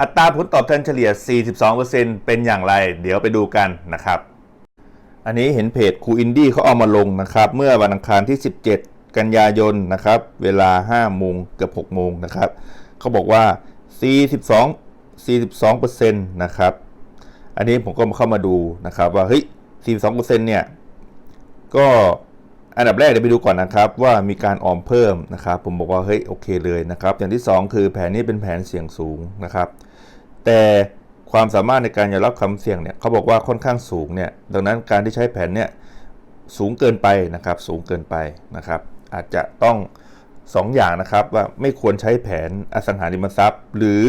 อัตราผลตอบแทนเฉลี่ย 42%เป็นอย่างไร เดี๋ยวไปดูกันนะครับ อันนี้เห็นเพจครูอินดี้เขาเอามาลงนะครับ เมื่อวันอังคารที่ 17 กันยายนนะครับ เวลา 5 โมงเกือบ6โมงนะครับ เขาบอกว่า 42 42%นะครับ อันนี้ผมก็มาเข้ามาดูนะครับว่า เฮ้ย 42%เนี่ย ก็ อันดับแรกเดี๋ยวไปดูก่อนนะครับว่ามีการออมเพิ่มนะครับ ผมบอกว่าเฮ้ยโอเคเลยนะครับ อย่างที่ 2 คือแผนนี้เป็นแผนเสี่ยงสูงนะครับ แต่ความสามารถในการยอมรับความเสี่ยงเนี่ยเขาบอกว่าค่อนข้างสูงเนี่ยดังนั้นการที่ใช้แผนเนี่ยสูงเกินไปนะครับ สูงเกินไปนะครับ อาจจะต้อง2ออย่างนะครับว่าไม่ควรใช้แผนอสังหาริมทรัพย์ หรือ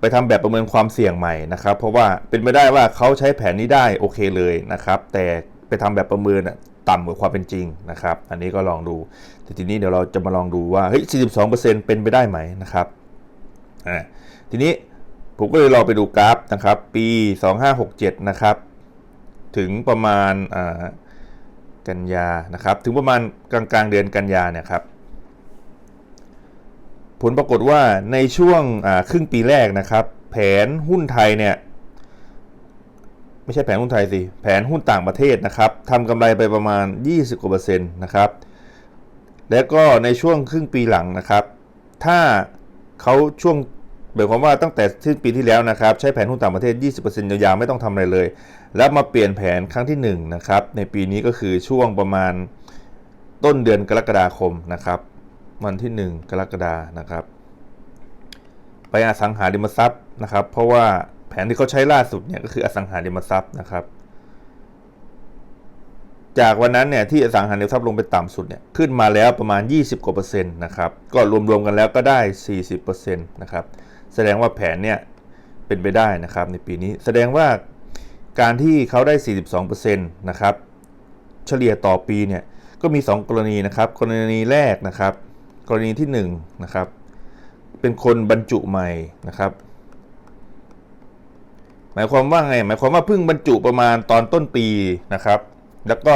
ไปทำแบบประเมินความเสี่ยงใหม่นะครับ เพราะว่าเป็นไปได้ว่าเขาใช้แผนนี้ได้โอเคเลยนะครับ แต่ไปทำแบบประเมินอะ ต่ำกว่าความเป็นจริงนะครับ อันนี้ก็ลองดู แต่ทีนี้เดี๋ยวเราจะมาลองดูว่าเฮ้ย 42%เป็นไปได้ไหมนะครับอ่าทีนี้ผมก็เลยลองไปดูกราฟนะครับ ปี 2567 นะครับ ถึงประมาณกันยานะครับ ถึงประมาณกลางกลางๆเดือนกันยาเนี่ยครับ ผลปรากฏว่าในช่วงครึ่งปีแรกนะครับ แผนหุ้นไทยเนี่ย ไม่ใช่แผนหุ้นไทยสิแผนหุ้นต่างประเทศนะครับทำกำไรไปประมาณ 20กว่าเปอร์เซ็นต์นะครับแล้วก็ในช่วงครึ่งปีหลังนะครับ ถ้าเขาช่วงหมายความว่าตั้งแต่สิ้นปีที่แล้วนะครับ ใช้แผนหุ้นต่างประเทศ 20%ยาวๆไม่ต้องทำอะไรเลย แล้วมาเปลี่ยนแผนครั้งที่1นะครับในปีนี้ก็คือช่วงประมาณต้นเดือนกรกฎาคมนะครับ วันที่ 1 กรกฎานะครับ ไปอสังหาริมทรัพย์นะครับ เพราะว่า แผนที่เขาใช้ล่าสุดเนี่ยก็คืออสังหาริมทรัพย์นะครับ จากวันนั้นเนี่ยที่อสังหาริมทรัพย์ลงไปต่ำสุดเนี่ยขึ้นมาแล้วประมาณ 20 กว่าเปอร์เซ็นต์นะครับก็รวมๆกันแล้วก็ได้ 40เปอร์เซ็นต์นะครับแสดงว่าแผนเนี่ยเป็นไปได้นะครับในปีนี้แสดงว่าการที่เขาได้ 42เปอร์เซ็นต์นะครับเฉลี่ยต่อปีเนี่ยก็มี 2 กรณีนะครับ กรณีแรกนะครับ กรณีที่1นะครับเป็นคนบรรจุใหม่นะครับ มายความว่าไง หมายความว่าเพิ่งบรรจุประมาณตอนต้นปีนะครับ แล้วก็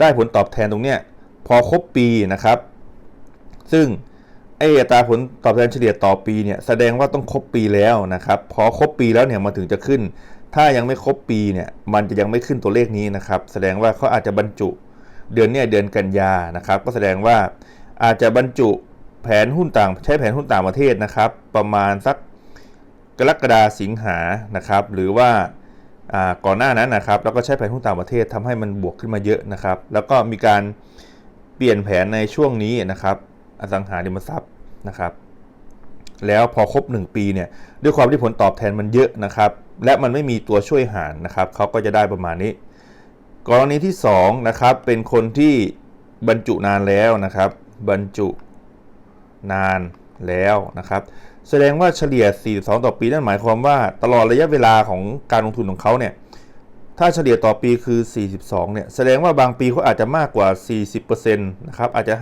ได้ผลตอบแทนตรงเนี้ยพอครบปีนะครับ ซึ่งไอ้อัตราผลตอบแทนเฉลี่ยต่อปีเนี่ยแสดงว่าต้องครบปีแล้วนะครับ พอครบปีแล้วเนี่ยมันถึงจะขึ้น ถ้ายังไม่ครบปีเนี่ยมันจะยังไม่ขึ้นตัวเลขนี้นะครับ แสดงว่าเขาอาจจะบรรจุเดือนเนี้ยเดือนกันยานะครับ ก็แสดงว่าอาจจะบรรจุแผนหุ้นต่างใช้แผนหุ้นต่างประเทศนะครับ ประมาณสัก กรกฎาสิงหานะครับ หรือว่าก่อนหน้านั้นนะครับ แล้วก็ใช้แผนหุ้นต่างประเทศทำให้มันบวกขึ้นมาเยอะนะครับ แล้วก็มีการเปลี่ยนแผนในช่วงนี้นะครับ อสังหาริมทรัพย์นะครับ แล้วพอครบ 1 ปีเนี่ยด้วยความที่ผลตอบแทนมันเยอะนะครับ และมันไม่มีตัวช่วยหารนะครับเขาก็จะได้ประมาณนี้ กรณีที่2นะครับเป็นคนที่บรรจุนานแล้วนะครับ บรรจุนานแล้วนะครับ แสดงว่าเฉลี่ย 42 ต่อปีนั่นหมายความว่าตลอดระยะเวลาของการลงทุนของเขาเนี่ย ถ้าเฉลี่ยต่อปีคือ 42 เนี่ย แสดงว่าบางปีเขาอาจจะมากกว่า 40%นะครับ อาจจะ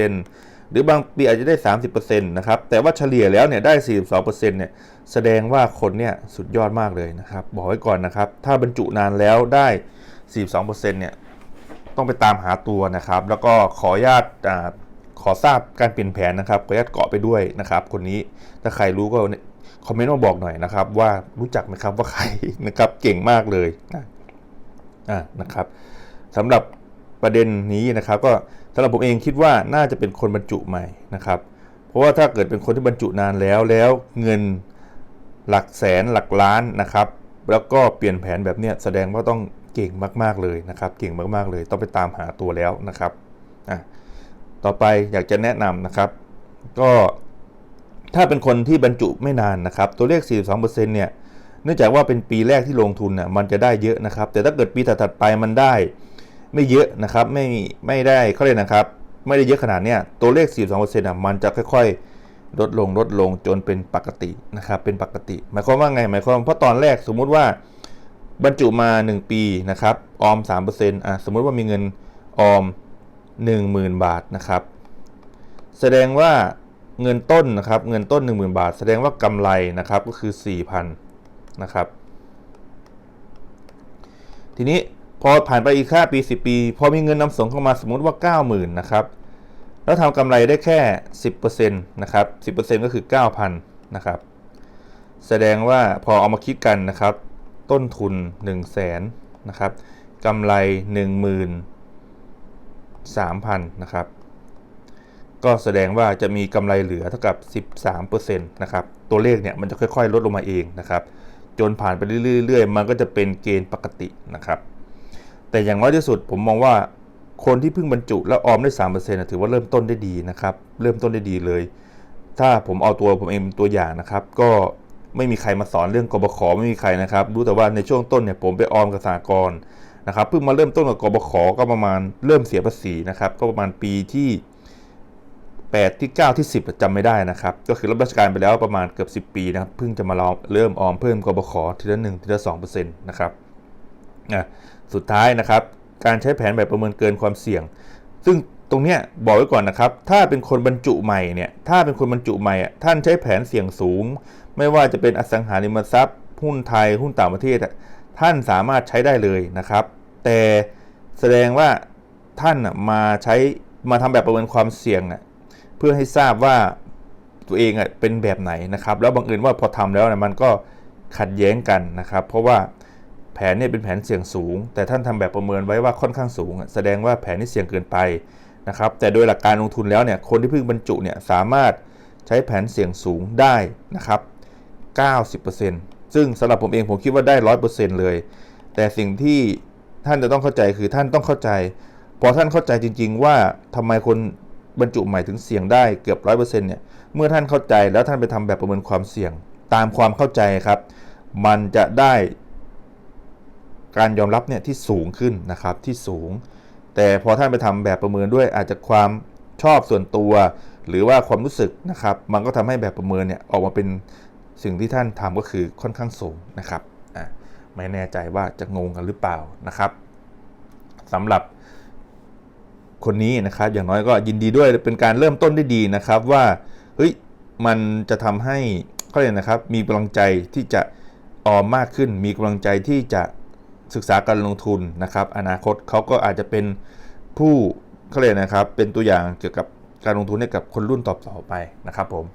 50%หรือบางปีอาจจะได้ 30%นะครับ แต่ว่าเฉลี่ยแล้วเนี่ยได้ 42%เนี่ย แสดงว่าคนเนี่ยสุดยอดมากเลยนะครับ บอกไว้ก่อนนะครับ ถ้าบรรจุนานแล้วได้ 42%เนี่ย ต้องไปตามหาตัวนะครับ แล้วก็ขออนุญาต ขอทราบการเปลี่ยนแผนนะครับขออนุญาตเกาะไปด้วยนะครับ คนนี้ถ้าใครรู้ก็คอมเมนต์มาบอกหน่อยนะครับ ว่ารู้จักไหมครับว่าใครนะครับเก่งมากเลยนะอ่านะครับสำหรับประเด็นนี้นะครับ ก็สำหรับผมเองคิดว่าน่าจะเป็นคนบรรจุใหม่นะครับ เพราะว่าถ้าเกิดเป็นคนที่บรรจุนานแล้วแล้วเงินหลักแสนหลักล้านนะครับ แล้วก็เปลี่ยนแผนแบบเนี้ยแสดงว่าต้องเก่งมาก ๆ เลยนะครับ เก่งมาก ๆ เลยต้องไปตามหาตัวแล้วนะครับอะ ต่อไปอยากจะแนะนำนะครับ ก็ถ้าเป็นคนที่บรรจุไม่นานนะครับ ตัวเลข 42%เนี่ยเนื่องจากว่าเป็นปีแรกที่ลงทุนน่ะมันจะได้เยอะนะครับ แต่ถ้าเกิดปีถัดๆไปมันได้ไม่เยอะนะครับ ไม่ไม่ได้เขาเรียกนะครับ ไม่ได้เยอะขนาดเนี้ยตัวเลข 42%อะมันจะค่อยๆ ลดลงลดลงจนเป็นปกตินะครับ เป็นปกติ หมายความว่าไงหมายความเพราะตอนแรกสมมุติว่าบรรจุมา 1 ปีนะครับออม 3%อะสมมุติว่ามีเงินออม 10,000 บาทนะครับ แสดงว่าเงินต้นนะครับ เงินต้น 10,000 บาท แสดงว่ากำไรนะครับก็คือ 4,000นะครับ ทีนี้พอผ่านไปอีกค่าปี 10 ปี พอมีเงินนำส่งเข้ามาสมมุติว่า 90,000นะครับแล้วทำกำไรได้แค่ 10%นะครับ 10%ก็คือ 9,000นะครับ แสดงว่าพอเอามาคิดกันนะครับ ต้นทุน 1 0 0 0 0แสนนะครับกำไร 3,000 นะครับ ก็แสดงว่าจะมีกำไรเหลือเท่ากับ 13%นะครับ ตัวเลขเนี่ยมันจะค่อยๆ ลดลงมาเองนะครับ จนผ่านไปเรื่อยๆ มันก็จะเป็นเกณฑ์ปกตินะครับ แต่อย่างน้อยที่สุดผมมองว่าคนที่เพิ่งบรรจุแล้วออมได้3%นะถือว่าเริ่มต้นได้ดีนะครับ เริ่มต้นได้ดีเลย ถ้าผมเอาตัวผมเองเป็นตัวอย่างนะครับ ก็ไม่มีใครมาสอนเรื่องกบขไม่มีใครนะครับ รู้แต่ว่าในช่วงต้นเนี่ยผมไปออมกับสหกร นะครับเพิ่งมาเริ่มต้นกับกบขก็ประมาณเริ่มเสียภาษีนะครับ ก็ประมาณปีที่ 8 ที่ 9 ที่ 10จำไม่ได้นะครับ ก็คือรับราชการไปแล้วประมาณเกือบ 10 ปีนะครับเพิ่งจะมาเริ่มออมเพิ่มกบขทีละ1ทีละ2%นะครับสุดท้ายนะครับการใช้แผนแบบประเมินเกินความเสี่ยง ซึ่งตรงเนี้ยบอกไว้ก่อนนะครับ ถ้าเป็นคนบรรจุใหม่เนี่ย ถ้าเป็นคนบรรจุใหม่อะท่านใช้แผนเสี่ยงสูง ไม่ว่าจะเป็นอสังหาริมทรัพย์ หุ้นไทย หุ้นต่างประเทศอะ ท่านสามารถใช้ได้เลยนะครับ แต่แสดงว่าท่านมาใช้มาทำแบบประเมินความเสี่ยงอะเพื่อให้ทราบว่าตัวเองเป็นแบบไหนนะครับ แล้วบังเอิญว่าพอทำแล้วนะมันก็ขัดแย้งกันนะครับ เพราะว่าแผนเนี่ยเป็นแผนเสี่ยงสูง แต่ท่านทำแบบประเมินไว้ว่าค่อนข้างสูง แสดงว่าแผนนี้เสี่ยงเกินไปนะครับ แต่โดยหลักการลงทุนแล้วเนี่ยคนที่เพิ่งบรรจุเนี่ยสามารถใช้แผนเสี่ยงสูงได้นะครับ 90% ซึ่งสำหรับผมเองผมคิดว่าได้100%เปอร์เซ็นต์เลย แต่สิ่งที่ท่านจะต้องเข้าใจคือท่านต้องเข้าใจ พอท่านเข้าใจจริง ๆ ว่าทำไมคนบรรจุใหม่ถึงเสี่ยงได้เกือบ100%เนี่ย เมื่อท่านเข้าใจแล้วท่านไปทำแบบประเมินความเสี่ยง ตามความเข้าใจครับ มันจะได้การยอมรับเนี่ยที่สูงขึ้นนะครับที่สูง แต่พอท่านไปทำแบบประเมินด้วยอาจจะความชอบส่วนตัว หรือว่าความรู้สึกนะครับ มันก็ทำให้แบบประเมินเนี่ยออกมาเป็น สิ่งที่ท่านทำก็คือค่อนข้างสูงนะครับอะไม่แน่ใจว่าจะงงกันหรือเปล่านะครับสำหรับคนนี้นะครับ อย่างน้อยก็ยินดีด้วยเป็นการเริ่มต้นได้ดีนะครับว่าเฮ้ยมันจะทำให้เขาเรียกนะครับ มีกำลังใจที่จะออมมากขึ้น มีกำลังใจที่จะศึกษาการลงทุนนะครับ อนาคตเขาก็อาจจะเป็นผู้เขาเรียกนะครับ เป็นตัวอย่างเกี่ยวกับการลงทุนให้กับคนรุ่นต่อๆไปนะครับผม